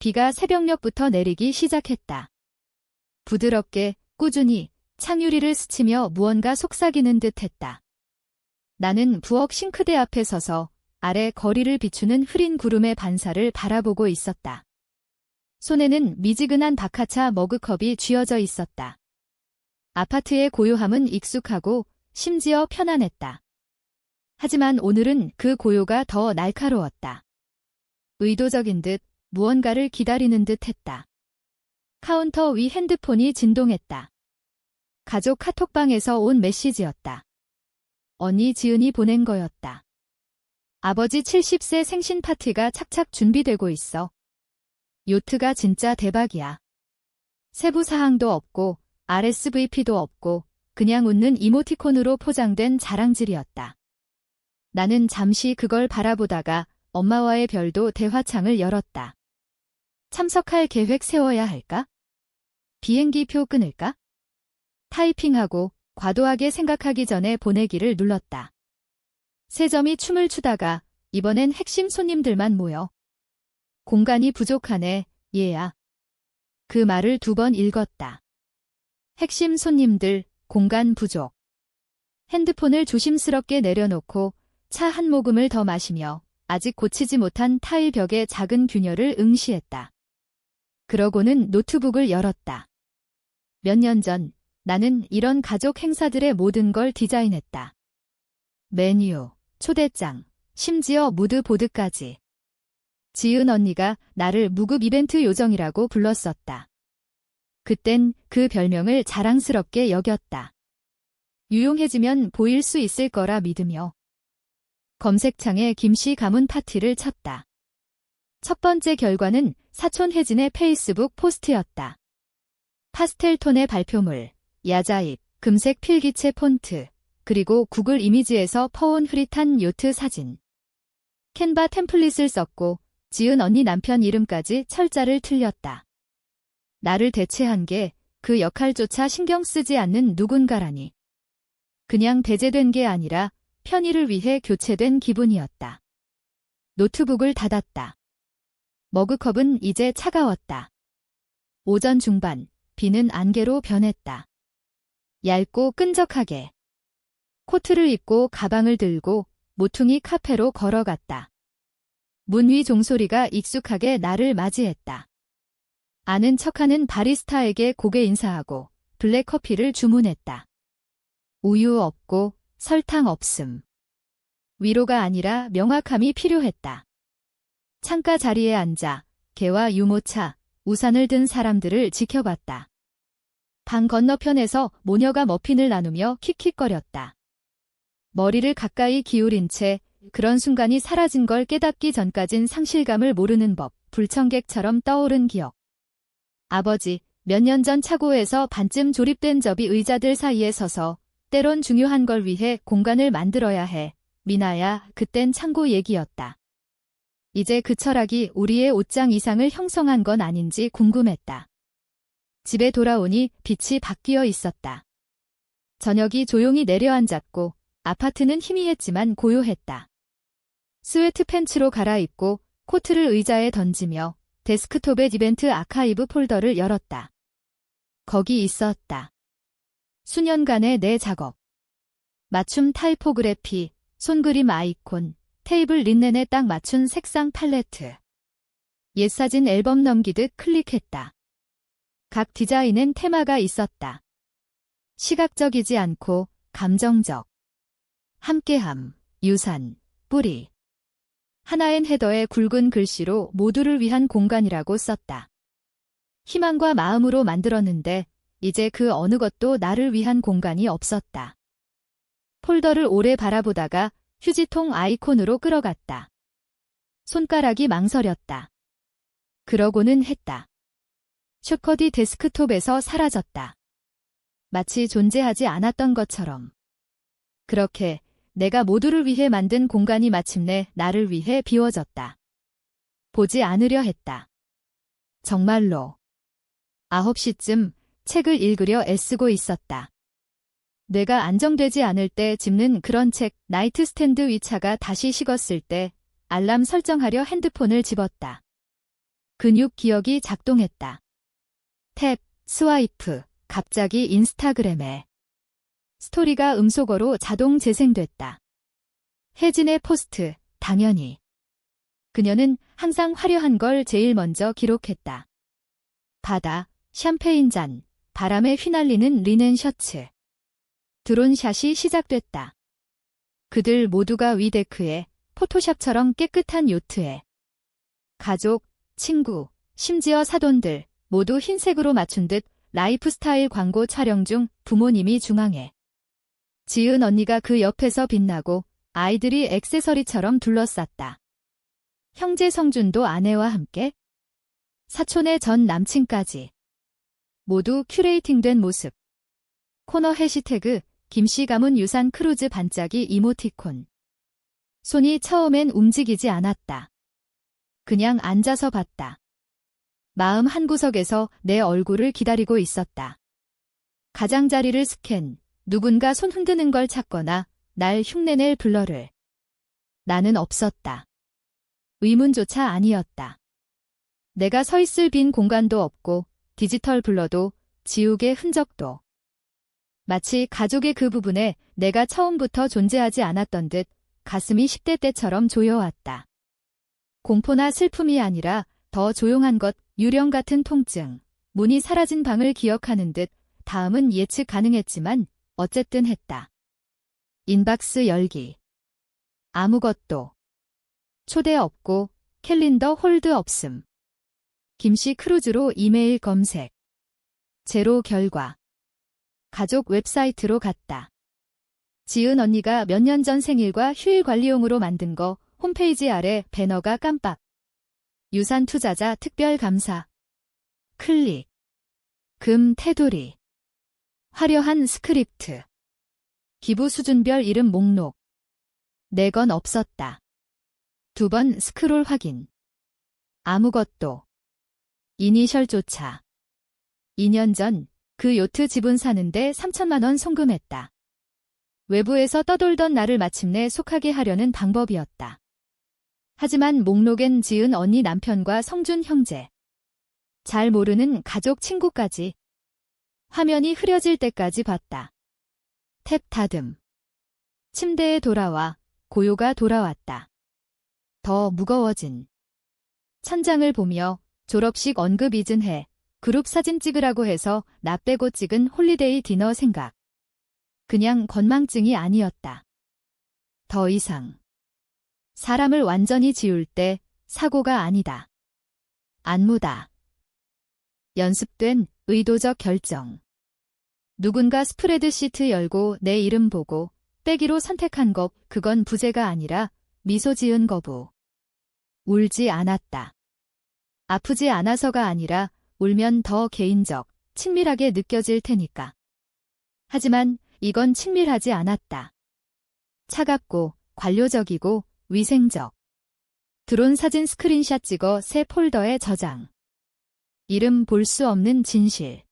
비가 새벽녘부터 내리기 시작했다. 부드럽게, 꾸준히, 창유리를 스치며 무언가 속삭이는 듯 했다. 나는 부엌 싱크대 앞에 서서 아래 거리를 비추는 흐린 구름의 반사를 바라보고 있었다. 손에는 미지근한 바카차 머그컵이 쥐어져 있었다. 아파트의 고요함은 익숙하고 심지어 편안했다. 하지만 오늘은 그 고요가 더 날카로웠다. 의도적인 듯 무언가를 기다리는 듯 했다. 카운터 위 핸드폰이 진동했다. 가족 카톡방에서 온 메시지였다. 언니 지은이 보낸 거였다. 아버지 70세 생신 파티가 착착 준비되고 있어. 요트가 진짜 대박이야. 세부 사항도 없고 RSVP도 없고 그냥 웃는 이모티콘으로 포장된 자랑질이었다. 나는 잠시 그걸 바라보다가 엄마와의 별도 대화창을 열었다. 참석할 계획 세워야 할까? 비행기 표 끊을까? 타이핑하고 과도하게 생각하기 전에 보내기를 눌렀다. 세 점이 춤을 추다가 이번엔 핵심 손님들만 모여. 공간이 부족하네, 얘야. 그 말을 두 번 읽었다. 핵심 손님들, 공간 부족. 핸드폰을 조심스럽게 내려놓고 차 한 모금을 더 마시며 아직 고치지 못한 타일 벽의 작은 균열을 응시했다. 그러고는 노트북을 열었다. 몇 년 전 나는 이런 가족 행사들의 모든 걸 디자인했다. 메뉴, 초대장, 심지어 무드보드까지. 지은 언니가 나를 무급 이벤트 요정이라고 불렀었다. 그땐 그 별명을 자랑스럽게 여겼다. 유용해지면 보일 수 있을 거라 믿으며 검색창에 김씨 가문 파티를 쳤다. 첫 번째 결과는 사촌 혜진의 페이스북 포스트였다. 파스텔 톤의 발표물, 야자입, 금색 필기체 폰트, 그리고 구글 이미지에서 퍼온 흐릿한 요트 사진. 캔바 템플릿을 썼고 지은 언니 남편 이름까지 철자를 틀렸다. 나를 대체한 게 그 역할조차 신경 쓰지 않는 누군가라니. 그냥 배제된 게 아니라 편의를 위해 교체된 기분이었다. 노트북을 닫았다. 머그컵은 이제 차가웠다. 오전 중반, 비는 안개로 변했다. 얇고 끈적하게. 코트를 입고 가방을 들고 모퉁이 카페로 걸어갔다. 문위 종소리가 익숙하게 나를 맞이했다. 아는 척하는 바리스타에게 고개 인사하고 블랙 커피를 주문했다. 우유 없고 설탕 없음. 위로가 아니라 명확함이 필요했다. 창가 자리에 앉아 개와 유모차, 우산을 든 사람들을 지켜봤다. 방 건너편에서 모녀가 머핀을 나누며 킥킥거렸다. 머리를 가까이 기울인 채 그런 순간이 사라진 걸 깨닫기 전까진 상실감을 모르는 법, 불청객처럼 떠오른 기억. 아버지, 몇 년 전 차고에서 반쯤 조립된 접이 의자들 사이에 서서 때론 중요한 걸 위해 공간을 만들어야 해. 미나야, 그땐 창고 얘기였다. 이제 그 철학이 우리의 옷장 이상을 형성한 건 아닌지 궁금했다. 집에 돌아오니 빛이 바뀌어 있었다. 저녁이 조용히 내려앉았고 아파트는 희미했지만 고요했다. 스웨트 팬츠로 갈아입고 코트를 의자에 던지며 데스크톱의 이벤트 아카이브 폴더를 열었다. 거기 있었다. 수년간의 내 작업. 맞춤 타이포그래피, 손그림 아이콘, 테이블 린넨에 딱 맞춘 색상 팔레트. 옛 사진 앨범 넘기듯 클릭했다. 각 디자인엔 테마가 있었다. 시각적이지 않고 감정적. 함께함, 유산, 뿌리. 하나엔 헤더에 굵은 글씨로 모두를 위한 공간이라고 썼다. 희망과 마음으로 만들었는데 이제 그 어느 것도 나를 위한 공간이 없었다. 폴더를 오래 바라보다가 휴지통 아이콘으로 끌어갔다. 손가락이 망설였다. 그러고는 했다. 슈커디 데스크톱에서 사라졌다. 마치 존재하지 않았던 것처럼. 그렇게 내가 모두를 위해 만든 공간이 마침내 나를 위해 비워졌다. 보지 않으려 했다. 정말로. 9시쯤 책을 읽으려 애쓰고 있었다. 뇌가 안정되지 않을 때 집는 그런 책, 나이트 스탠드 위차가 다시 식었을 때 알람 설정하려 핸드폰을 집었다. 근육 기억이 작동했다. 탭, 스와이프, 갑자기 인스타그램에. 스토리가 음소거로 자동 재생됐다. 혜진의 포스트, 당연히. 그녀는 항상 화려한 걸 제일 먼저 기록했다. 바다, 샴페인 잔, 바람에 휘날리는 리넨 셔츠. 드론샷이 시작됐다. 그들 모두가 위데크에 포토샵처럼 깨끗한 요트에 가족, 친구, 심지어 사돈들 모두 흰색으로 맞춘 듯 라이프스타일 광고 촬영 중 부모님이 중앙에 지은 언니가 그 옆에서 빛나고 아이들이 액세서리처럼 둘러쌌다. 형제 성준도 아내와 함께 사촌의 전 남친까지 모두 큐레이팅된 모습. 코너 해시태그 김씨 가문 유산 크루즈 반짝이 이모티콘. 손이 처음엔 움직이지 않았다. 그냥 앉아서 봤다. 마음 한구석에서 내 얼굴을 기다리고 있었다. 가장자리를 스캔, 누군가 손 흔드는 걸 찾거나 날 흉내낼 블러를. 나는 없었다. 의문조차 아니었다. 내가 서 있을 빈 공간도 없고 디지털 블러도 지우개 흔적도. 마치 가족의 그 부분에 내가 처음부터 존재하지 않았던 듯 가슴이 10대 때처럼 조여왔다. 공포나 슬픔이 아니라 더 조용한 것, 유령 같은 통증, 문이 사라진 방을 기억하는 듯 다음은 예측 가능했지만 어쨌든 했다. 인박스 열기. 아무것도. 초대 없고 캘린더 홀드 없음. 김씨 크루즈로 이메일 검색. 제로 결과. 가족 웹사이트로 갔다. 지은 언니가 몇 년 전 생일과 휴일 관리용으로 만든 거 홈페이지 아래 배너가 깜빡. 유산 투자자 특별 감사. 클릭. 금 테두리. 화려한 스크립트. 기부 수준별 이름 목록. 네건 없었다. 두 번 스크롤 확인. 아무것도. 이니셜조차. 2년 전 그 요트 지분 사는데 3천만 원 송금했다. 외부에서 떠돌던 나를 마침내 속하게 하려는 방법이었다. 하지만 목록엔 지은 언니 남편과 성준 형제. 잘 모르는 가족 친구까지. 화면이 흐려질 때까지 봤다. 탭 다듬. 침대에 돌아와 고요가 돌아왔다. 더 무거워진. 천장을 보며 졸업식 언급 잊은 해 그룹 사진 찍으라고 해서 나 빼고 찍은 홀리데이 디너 생각. 그냥 건망증이 아니었다. 더 이상. 사람을 완전히 지울 때 사고가 아니다. 안무다. 연습된 의도적 결정. 누군가 스프레드 시트 열고 내 이름 보고 빼기로 선택한 것, 그건 부재가 아니라 미소 지은 거부. 울지 않았다. 아프지 않아서가 아니라 울면 더 개인적, 친밀하게 느껴질 테니까. 하지만 이건 친밀하지 않았다. 차갑고 관료적이고 위생적. 드론 사진 스크린샷 찍어 새 폴더에 저장. 이름 볼 수 없는 진실.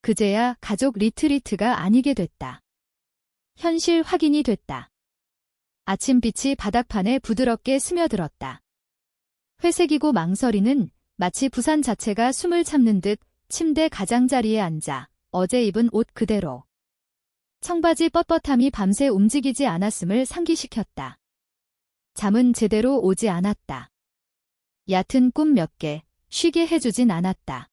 그제야 가족 리트리트가 아니게 됐다. 현실 확인이 됐다. 아침빛이 바닥판에 부드럽게 스며들었다. 회색이고 망설이는 마치 부산 자체가 숨을 참는 듯 침대 가장자리에 앉아 어제 입은 옷 그대로. 청바지 뻣뻣함이 밤새 움직이지 않았음을 상기시켰다. 잠은 제대로 오지 않았다. 얕은 꿈 몇 개, 쉬게 해주진 않았다.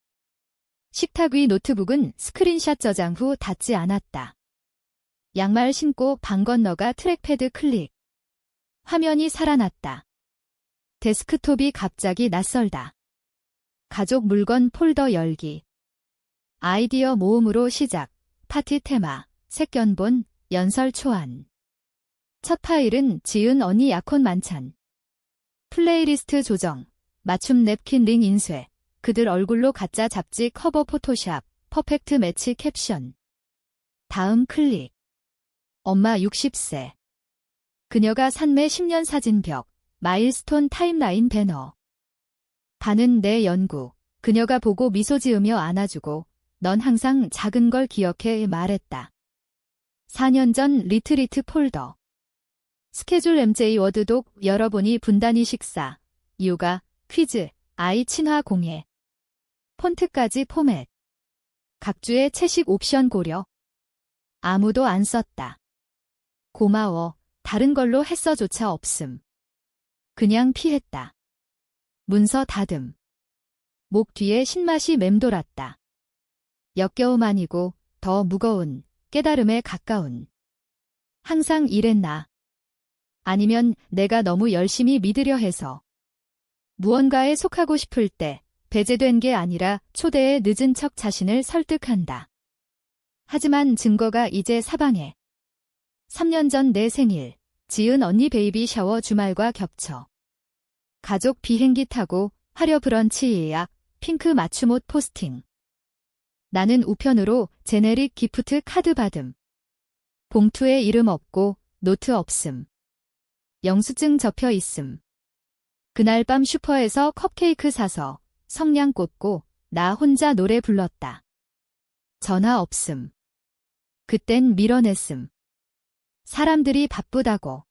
식탁 위 노트북은 스크린샷 저장 후 닫지 않았다. 양말 신고 방 건너가 트랙패드 클릭. 화면이 살아났다. 데스크톱이 갑자기 낯설다. 가족 물건 폴더 열기. 아이디어 모음으로 시작. 파티 테마, 색견본, 연설 초안. 첫 파일은 지은 언니 약혼 만찬. 플레이리스트 조정, 맞춤 냅킨 링 인쇄, 그들 얼굴로 가짜 잡지 커버 포토샵, 퍼펙트 매치 캡션. 다음 클릭. 엄마 60세. 그녀가 산매 10년 사진 벽, 마일스톤 타임라인 배너. 반은 내 연구. 그녀가 보고 미소 지으며 안아주고 넌 항상 작은 걸 기억해 말했다. 4년 전 리트리트 폴더. 스케줄 MJ 워드독 열어보니 분단위 식사, 요가, 퀴즈, 아이 친화 공예. 폰트까지 포맷. 각주의 채식 옵션 고려. 아무도 안 썼다. 고마워. 다른 걸로 했어조차 없음. 그냥 피했다. 문서 다듬. 목 뒤에 신맛이 맴돌았다. 역겨움 아니고 더 무거운 깨달음에 가까운. 항상 이랬나. 아니면 내가 너무 열심히 믿으려 해서. 무언가에 속하고 싶을 때 배제된 게 아니라 초대에 늦은 척 자신을 설득한다. 하지만 증거가 이제 사방에. 3년 전 내 생일, 지은 언니 베이비 샤워 주말과 겹쳐. 가족 비행기 타고 하려 브런치 예약, 핑크 맞춤옷 포스팅. 나는 우편으로 제네릭 기프트 카드 받음. 봉투에 이름 없고 노트 없음. 영수증 접혀 있음. 그날 밤 슈퍼에서 컵케이크 사서 성냥 꽂고 나 혼자 노래 불렀다. 전화 없음. 그땐 밀어냈음. 사람들이 바쁘다고.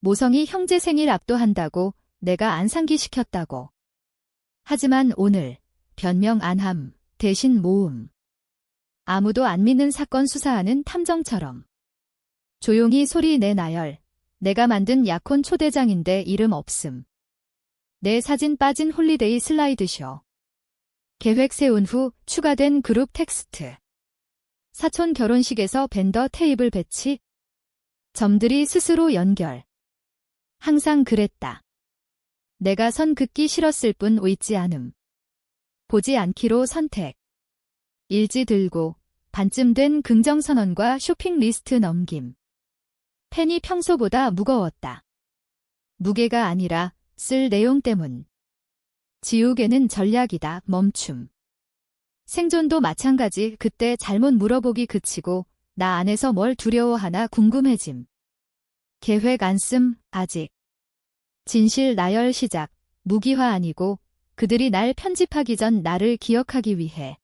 모성이 형제 생일 압도한다고 내가 안 상기 시켰다고. 하지만 오늘 변명 안함 대신 모음. 아무도 안 믿는 사건 수사하는 탐정처럼. 조용히 소리 내 나열. 내가 만든 약혼 초대장인데 이름 없음. 내 사진 빠진 홀리데이 슬라이드쇼. 계획 세운 후 추가된 그룹 텍스트. 사촌 결혼식에서 벤더 테이블 배치. 점들이 스스로 연결. 항상 그랬다. 내가 선 긋기 싫었을 뿐 의지 않음. 보지 않기로 선택. 일지 들고 반쯤 된 긍정선언과 쇼핑 리스트 넘김. 펜이 평소보다 무거웠다. 무게가 아니라 쓸 내용 때문. 지우개는 전략이다. 멈춤. 생존도 마찬가지 그때 잘못 물어보기 그치고 나 안에서 뭘 두려워하나 궁금해짐. 계획 안 씀, 아직. 진실 나열 시작, 무기화 아니고 그들이 날 편집하기 전 나를 기억하기 위해.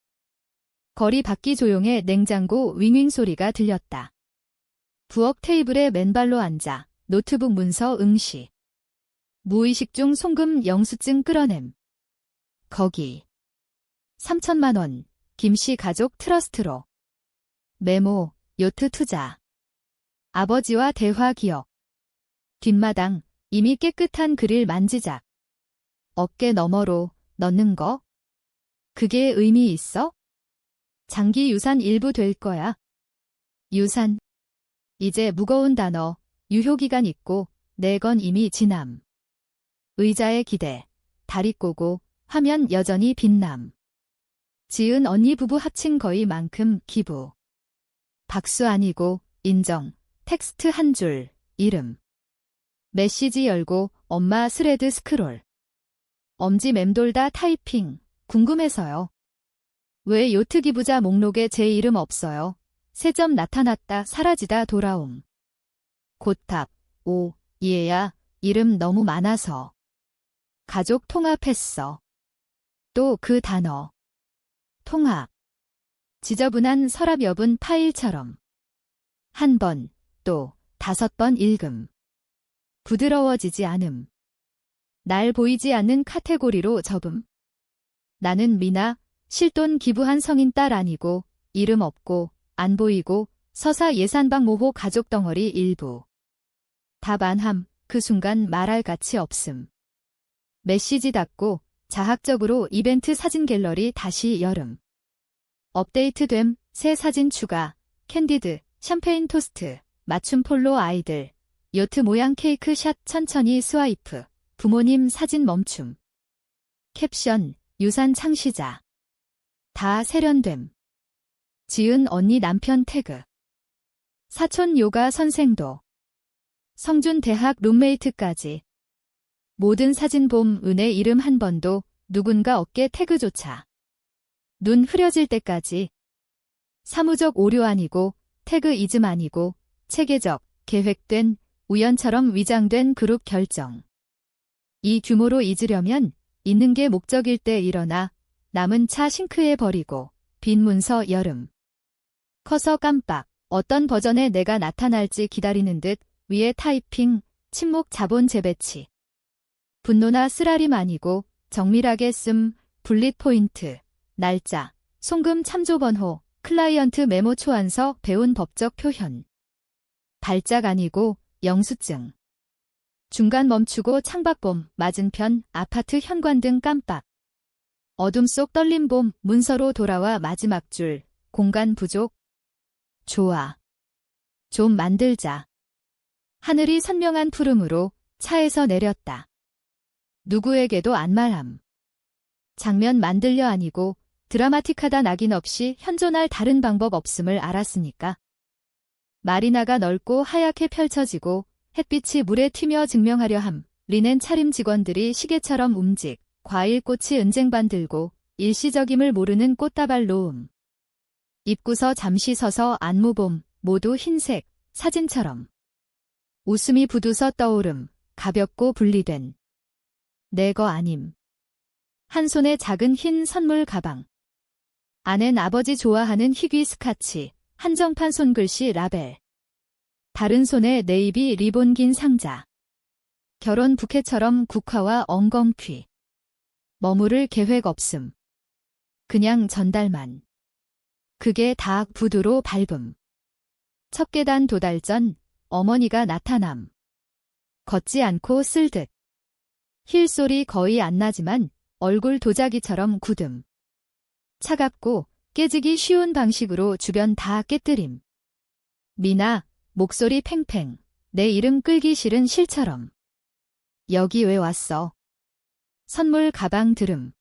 거리 밖이 조용해 냉장고 윙윙 소리가 들렸다. 부엌 테이블에 맨발로 앉아 노트북 문서 응시. 무의식 중 송금 영수증 끌어냄. 거기. 3천만 원, 김씨 가족 트러스트로. 메모, 요트 투자. 아버지와 대화 기억. 뒷마당, 이미 깨끗한 그릴 만지작. 어깨 너머로 넣는 거? 그게 의미 있어? 장기 유산 일부 될 거야. 유산. 이제 무거운 단어, 유효기간 있고, 내건 이미 지남. 의자에 기대, 다리 꼬고, 화면 여전히 빛남. 지은 언니 부부 합친 거의 만큼 기부. 박수 아니고, 인정, 텍스트 한 줄, 이름. 메시지 열고, 엄마 스레드 스크롤. 엄지 맴돌다 타이핑, 궁금해서요. 왜 요트 기부자 목록에 제 이름 없어요? 세점 나타났다 사라지다 돌아옴. 고탑, 오, 얘야, 이름 너무 많아서. 가족 통합했어. 또 그 단어. 통합. 지저분한 서랍 엽은 파일처럼. 한 번, 또 다섯 번 읽음. 부드러워지지 않음. 날 보이지 않는 카테고리로 접음. 나는 미나, 실돈 기부한 성인 딸 아니고, 이름 없고, 안 보이고, 서사 예산방 모호 가족 덩어리 일부. 답 안함, 그 순간 말할 가치 없음. 메시지 닫고, 자학적으로 이벤트 사진 갤러리 다시 열음. 업데이트됨, 새 사진 추가, 캔디드, 샴페인 토스트, 맞춤 폴로 아이들, 요트 모양 케이크 샷 천천히 스와이프, 부모님 사진 멈춤. 캡션, 유산 창시자. 다 세련됨. 지은 언니 남편 태그. 사촌 요가 선생도. 성준 대학 룸메이트까지. 모든 사진 봄 은의 이름 한 번도 누군가 어깨 태그조차. 눈 흐려질 때까지. 사무적 오류 아니고 태그 이즘 아니고 체계적, 계획된, 우연처럼 위장된 그룹 결정. 이 규모로 잊으려면 있는 게 목적일 때 일어나 남은 차 싱크에 버리고 빈 문서 여름. 커서 깜빡 어떤 버전의 내가 나타날지 기다리는 듯 위에 타이핑, 침묵 자본 재배치. 분노나 쓰라림 아니고 정밀하게 쓴 분릿 포인트, 날짜, 송금 참조 번호, 클라이언트 메모 초안서 배운 법적 표현. 발작 아니고 영수증. 중간 멈추고 창밖봄, 맞은편, 아파트 현관등 깜빡. 어둠 속 떨린 봄, 문서로 돌아와 마지막 줄, 공간 부족. 좋아. 좀 만들자. 하늘이 선명한 푸름으로 차에서 내렸다. 누구에게도 안 말함. 장면 만들려 아니고 드라마틱하다 낙인 없이 현존할 다른 방법 없음을 알았으니까. 마리나가 넓고 하얗게 펼쳐지고 햇빛이 물에 튀며 증명하려 함. 리넨 차림 직원들이 시계처럼 움직, 과일꽃이 은쟁반 들고 일시적임을 모르는 꽃다발 놓음. 입구서 잠시 서서 안무봄, 모두 흰색, 사진처럼. 웃음이 부두서 떠오름, 가볍고 분리된. 내 거 아님. 한 손에 작은 흰 선물 가방. 안엔 아버지 좋아하는 희귀 스카치, 한정판 손글씨 라벨. 다른 손에 네이비 리본 긴 상자. 결혼 부케처럼 국화와 엉겅퀴. 머무를 계획 없음. 그냥 전달만. 그게 다 부두로 밟음. 첫 계단 도달 전 어머니가 나타남. 걷지 않고 쓸 듯. 힐 소리 거의 안 나지만 얼굴 도자기처럼 굳음. 차갑고 깨지기 쉬운 방식으로 주변 다 깨뜨림. 미나, 목소리 팽팽, 내 이름 끌기 싫은 실처럼. 여기 왜 왔어? 선물 가방 들음.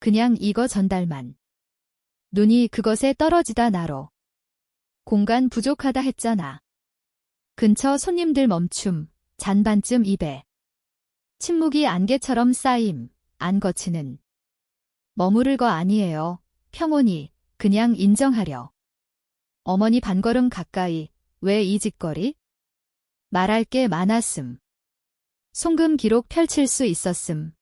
그냥 이거 전달만. 눈이 그것에 떨어지다 나로. 공간 부족하다 했잖아. 근처 손님들 멈춤, 잔반쯤 입에. 침묵이 안개처럼 쌓임, 안 거치는. 머무를 거 아니에요. 평온히, 그냥 인정하려. 어머니 반걸음 가까이, 왜 이 짓거리? 말할 게 많았음. 송금 기록 펼칠 수 있었음.